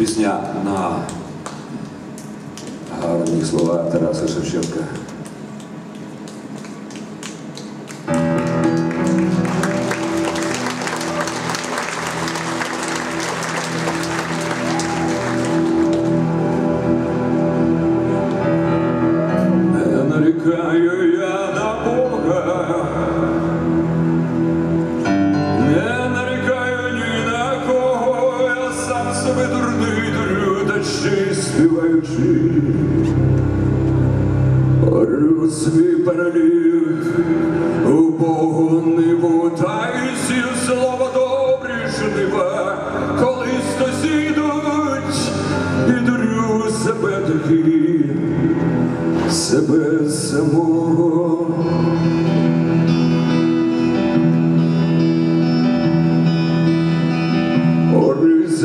пісня на гарні слова Тараса Шевченка. Не нарікаю співаючи. Орю свій паралів, у Богу ниву, та й сію слово добрі жнива, колись то і дурю себе таки себе самого.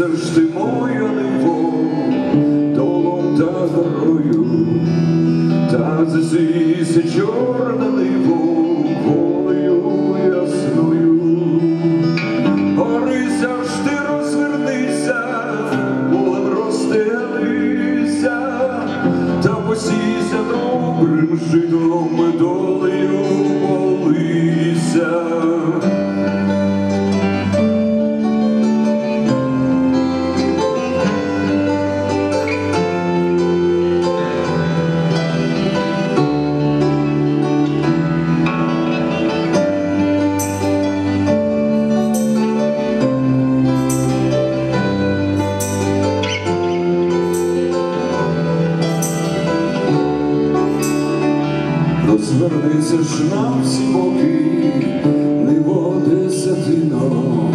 Завжди засвійся чорна ниву, волею ясною. Орися ж ти розвернися, полем розстелися, та посійся добрим житом, долею полися. Розвернися ж на всі боки, не води десятино,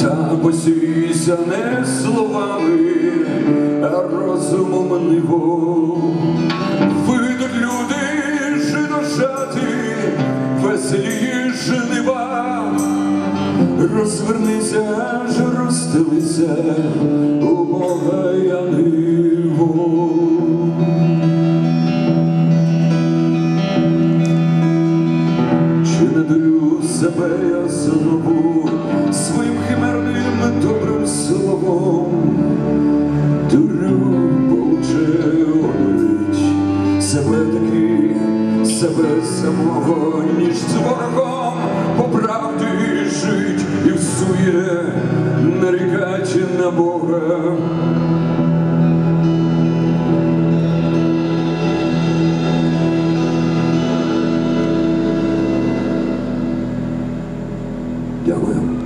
та посійся не словами, а розумом ниво. Вийдуть люди жіношати, веселі жнива, розвернися аж розстелися, у Бога я себе я знову своїм химерним добрим словом? Дурю, одурить себе таки, себе самого, ніж з ворогом по правді жить і всує нарікати на Бога. Yahweh.